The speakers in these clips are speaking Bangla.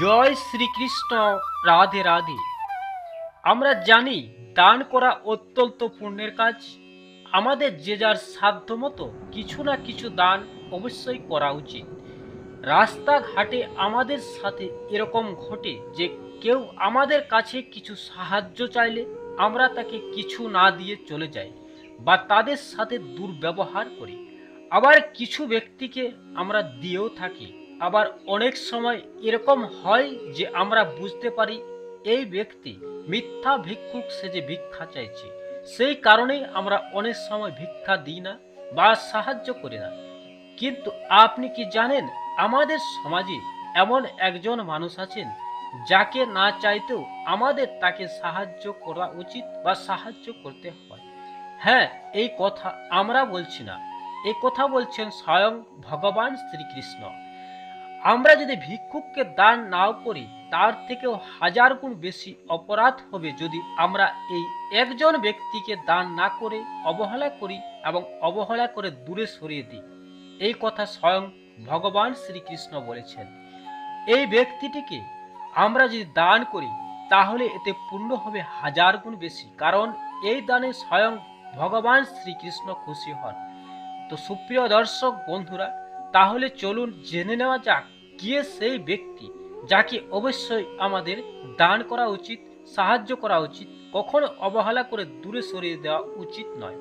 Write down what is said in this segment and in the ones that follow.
জয় শ্রীকৃষ্ণ, রাধে রাধে। আমরা জানি দান করা অত্যন্ত পুণ্যের কাজ। আমাদের যে যার সাধ্য মতো কিছু না কিছু দান অবশ্যই করা উচিত। রাস্তাঘাটে আমাদের সাথে এরকম ঘটে যে কেউ আমাদের কাছে কিছু সাহায্য চাইলে আমরা তাকে কিছু না দিয়ে চলে যাই বা তাদের সাথে দুর্ব্যবহার করি। আবার কিছু ব্যক্তিকে আমরা দিয়েও থাকি। আবার অনেক সময় এরকম হয় যে আমরা বুঝতে পারি এই ব্যক্তি মিথ্যা ভিক্ষুক সে যে ভিক্ষা চাইছে। সেই কারণেই আমরা অনেক সময় ভিক্ষা দিই না বা সাহায্য করি না। কিন্তু আপনি কি জানেন, আমাদের সমাজে এমন একজন মানুষ আছেন যাকে না চাইতেও আমাদের তাকে সাহায্য করা উচিত বা সাহায্য করতে হয়। হ্যাঁ এই কথা আমরা বলছি না। এই কথা বলছেন স্বয়ং ভগবান শ্রীকৃষ্ণ। আমরা যদি ভিক্ষুককে দান নাও করি, তার থেকেও হাজার গুণ বেশি অপরাধ হবে যদি আমরা এই একজন ব্যক্তিকে দান না করে অবহেলা করি এবং অবহেলা করে দূরে সরিয়ে দিই। এই কথা স্বয়ং ভগবান শ্রীকৃষ্ণ বলেছেন। এই ব্যক্তিটিকে আমরা যদি দান করি, তাহলে এতে পূর্ণ হবে হাজার গুণ বেশি, কারণ এই দানে স্বয়ং ভগবান শ্রীকৃষ্ণ খুশি হন। তো সুপ্রিয় দর্শক, বন্ধুরা, তাহলে চলুন জেনে নেওয়া যাক কে সেই ব্যক্তি যাকে অবশ্যই আমাদের দান করা উচিত, সাহায্য করা উচিত, কখনো অবহেলা করে দূরে সরিয়ে দেওয়া উচিত নয়।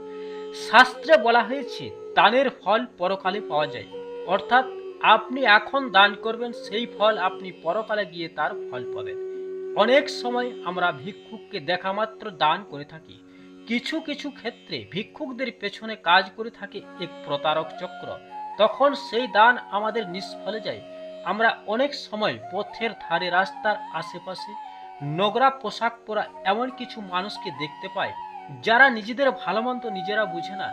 শাস্ত্রে বলা হয়েছে, দানের ফল পরকালে পাওয়া যায়। অর্থাৎ আপনি এখন দান করবেন, সেই ফল আপনি পরকালে গিয়ে তার ফল পাবেন। অনেক সময় আমরা ভিক্ষুককে দেখা মাত্র দান করে থাকি। কিছু কিছু ক্ষেত্রে ভিক্ষুকদের পেছনে কাজ করে থাকে এক প্রতারক চক্র। তখন সেই দান আমাদের নিষ্ফলে যায়। আমরা অনেক সময় পথের ধারে, রাস্তার আশেপাশে, নোংরা পোশাক পরা এমন কিছু মানুষকে দেখতে পাই, যারা নিজেদের ভালো মন্দ নিজেরা বুঝে না।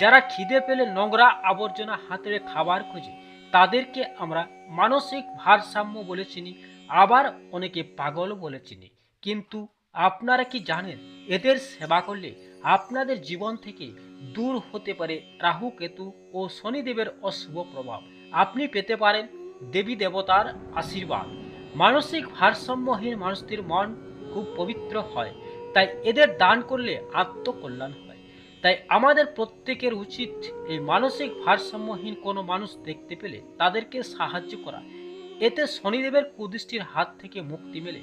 যারা খিদে পেলে নোংরা আবর্জনা হাতের খাবার খোঁজে, তাদেরকে আমরা মানসিক ভারসাম্য বলে চিনি, আবার অনেকে পাগল বলে চিনি। কিন্তু আপনারা কি জানেন, এদের সেবা করলে আপনাদের জীবন থেকে দূর হতে পারে রাহু, কেতু ও শনিদেবের অশুভ প্রভাব। আপনি পেতে পারেন দেবী দেবতার আশীর্বাদ। মানসিক ভারসাম্যহীন মানুষদের মন খুব পবিত্র হয়, তাই এদের দান করলে আত্মকল্যাণ হয়। তাই আমাদের প্রত্যেকের উচিত এই মানসিক ভারসাম্যহীন কোনো মানুষ দেখতে পেলে তাদেরকে সাহায্য করা। এতে শনিদেবের কুদৃষ্টির হাত থেকে মুক্তি মেলে।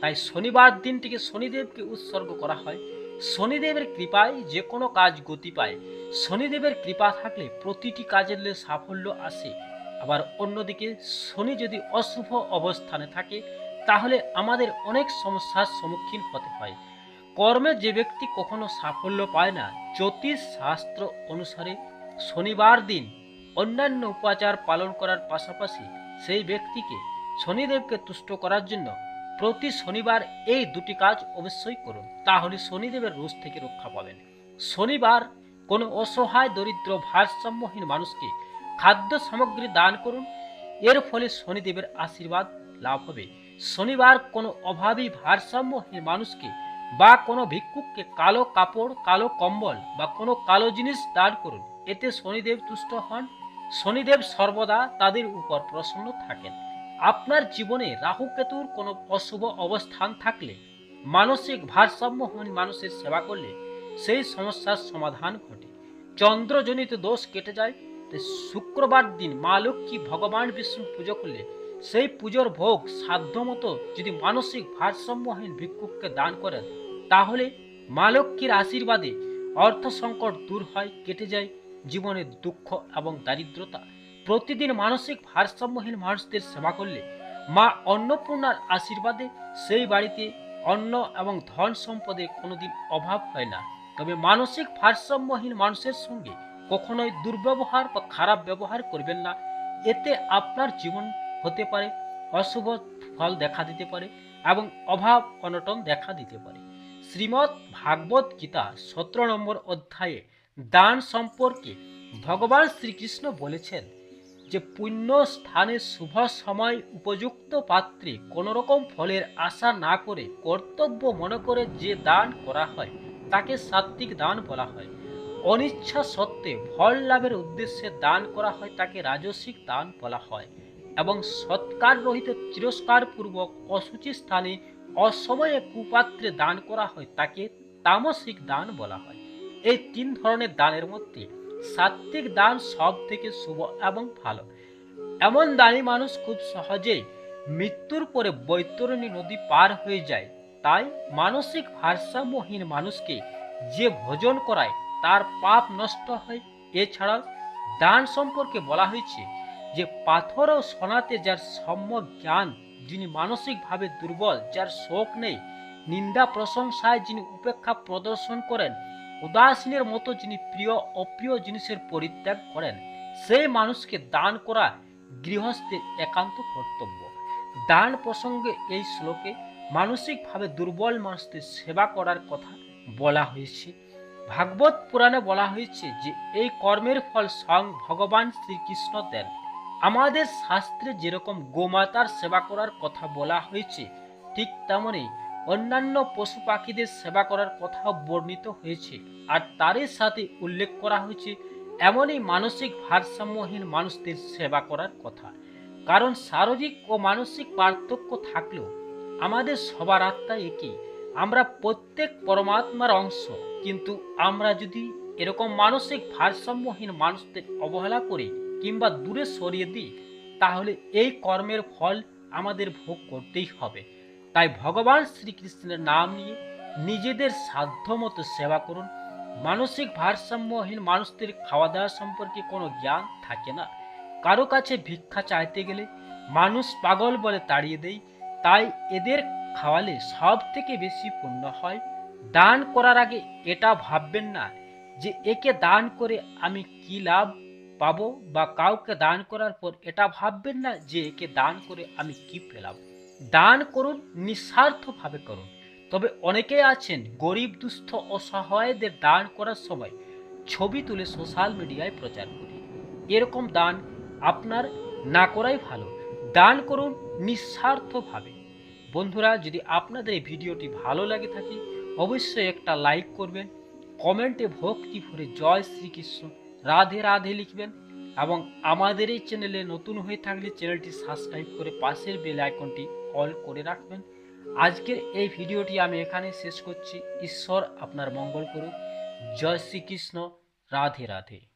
তাই শনিবার দিনটিকে শনিদেবকে উৎসর্গ করা হয়। শনিদেবের কৃপায় যে কোনো কাজ গতি পায়। শনিদেবের কৃপা থাকলে প্রতিটি কাজের সাফল্য আসে। আবার অন্যদিকে শনি যদি অশুভ অবস্থানে থাকে, তাহলে আমাদের অনেক সমস্যার সম্মুখীন হতে হয়। কর্মে যে ব্যক্তি কখনো সাফল্য পায় না জ্যোতিষ শাস্ত্র অনুসারে শনিবার দিন অন্যান্য উপাচার পালন করার পাশাপাশি সেই ব্যক্তিকে শনিদেবকে তুষ্ট করার জন্য প্রতি শনিবার এই দুটি কাজ অবশ্যই করুন। তাহলে শনিদেবের রোজ থেকে রক্ষা পাবেন। শনিবার কোনো অসহায়, দরিদ্র, ভারসাম্যহীন মানুষকে খাদ্য সামগ্রী দান করুন। এর ফলে শনিদেবের আশীর্বাদ লাভ হবে। শনিবার কোনো অভাবী ভারসাম্যহীন মানুষকে বা কোনো ভিক্ষুককে কালো কাপড়, কালো কম্বল বা কোনো কালো জিনিস দান করুন। এতে শনিদেব তুষ্ট হন। শনিদেব সর্বদা তাদের উপর প্রসন্ন থাকেন। আপনার জীবনে রাহু কেতুর কোনো অশুভ অবস্থান থাকলে, মানসিক ভারসাম্যহীন মানুষের সেবা করলে সেই সমস্যার সমাধান ঘটে। চন্দ্রজনিত দোষ কেটে যায়। তাই শুক্রবার দিন মা লক্ষ্মী ভগবান বিষ্ণু পুজো করলে সেই পুজোর ভোগ সাধ্যমতো যদি মানসিক ভারসাম্যহীন ভিক্ষুককে দান করেন তাহলে মা লক্ষ্মীর আশীর্বাদে অর্থ সংকট দূর হয় কেটে যায় জীবনের দুঃখ এবং দারিদ্রতা প্রতিদিন মানসিক ভারসাম্যহীন মানুষদের সেবা করলে মা অন্নপূর্ণার আশীর্বাদে সেই বাড়িতে অন্ন এবং ধন সম্পদে কোনোদিন অভাব হয় না তবে মানসিক ভারসাম্যহীন মানুষের সঙ্গে কখনোই দুর্ব্যবহার বা খারাপ ব্যবহার করবেন না। এতে আপনার জীবন হতে পারে, অশুভ ফল দেখা দিতে পারে এবং অভাব অনটন দেখা দিতে পারে। শ্রীমৎ ভাগবত গীতা সতেরো নম্বর অধ্যায়ে দান সম্পর্কে ভগবান শ্রীকৃষ্ণ বলেছেন যে, পুণ্য স্থানে শুভ সময় উপযুক্ত পাত্রে কোনো রকম ফলের আশা না করে কর্তব্য মনে করে যে দান করা হয়, তাকে সাত্বিক দান বলা হয়। অনিচ্ছা সত্ত্বে ফল লাভের উদ্দেশ্যে দান করা হয় তাকে রাজসিক দান বলা হয় এবং সৎকার রহিত তিরস্কার পূর্বক অসুচি স্থানে অসময়ে কুপাত্রে দান করা হয় তাকে তামসিক দান বলা হয়। এই তিন ধরনের দানের মধ্যে সাত্বিক দান সব থেকে শুভ এবং ভালো। এমন দানি মানুষ খুব সহজেই মৃত্যুর পরে বৈতরণী নদী পার হয়ে যায়। তাই মানসিক ভারসাম্যহীন মানুষকে যে ভোজন করায় তার পাপ নষ্ট হয়। এছাড়াও দান সম্পর্কে বলা হয়েছে যে, পাথর ও সোনাতে যার সম্যক জ্ঞান, যিনি মানসিকভাবে দুর্বল, যার শোক নেই, নিন্দা প্রশংসায় যিনি উপেক্ষা প্রদর্শন করেন, উদাসীনের মতো যিনি প্রিয়, অপ্রিয় জিনিসের পরিত্যাগ করেন, সেই মানুষকে দান করা গৃহস্থের একান্ত কর্তব্য। দান প্রসঙ্গে এই শ্লোকে মানসিকভাবে দুর্বল মানুষদের সেবা করার কথা বলা হয়েছে। ভাগবত পুরাণে বলা হয়েছে যে এই কর্মের ফল স্বয়ং ভগবান শ্রীকৃষ্ণ দেন। আমাদের শাস্ত্রে যেরকম গোমাতার সেবা করার কথা বলা হয়েছে, ঠিক তেমনই অন্যান্য পশু পাখিদের সেবা করার কথাও বর্ণিত হয়েছে। আর তারই সাথে উল্লেখ করা হয়েছে, এমনই মানসিক ভারসাম্যহীন মানুষদের সেবা করার কথা। কারণ শারীরিক ও মানসিক পার্থক্য থাকলেও আমাদের সবার আত্মা একই। আমরা প্রত্যেক পরমাত্মার অংশ, কিন্তু আমরা যদি এরকম মানসিক ভারসাম্যহীন মানুষদের অবহেলা করি কিংবা দূরে সরিয়ে দিই, তাহলে এই কর্মের ফল আমাদের ভোগ করতেই হবে। তাই ভগবান শ্রীকৃষ্ণের নাম নিয়ে নিজেদের সাধ্যমতো সেবা করুন। মানসিক ভারসাম্যহীন মানুষদের খাওয়া দাওয়া সম্পর্কে কোনো জ্ঞান থাকে না। কারও কাছে ভিক্ষা চাইতে গেলে মানুষ পাগল বলে তাড়িয়ে দেয়, তাই এদের খাওয়ালে সব থেকে বেশি পুণ্য হয়? দান করার আগে এটা ভাববেন না যে একে দান করে আমি কি লাভ পাবো বা কাউকে দান করার পর এটা ভাববেন না যে একে দান করে আমি কি পেলাম। দান করুন, নিঃস্বার্থভাবে করুন। তবে অনেকেই আছেন গরিব, দুস্থ, অসহায়দের দান করার সময় ছবি তুলে সোশ্যাল মিডিয়ায় প্রচার করি। এরকম দান আপনার না করাই ভালো। দান করুন, নিঃস্বার্থভাবে। বন্ধুরা, যদি আপনাদের এই ভিডিওটি ভালো লাগে থাকে, অবশ্যই একটা লাইক করবেন, কমেন্টে ভক্তি ভরে জয় শ্রীকৃষ্ণ, রাধে রাধে লিখবেন এবং আমাদের এই চ্যানেলে নতুন হয়ে থাকলে চ্যানেলটি সাবস্ক্রাইব করে পাশের বেল আইকনটি অল করে রাখবেন। আজকের এই ভিডিওটি আমি এখানে শেষ করছি। ঈশ্বর আপনার মঙ্গল করুক। জয় শ্রীকৃষ্ণ। রাধে রাধে।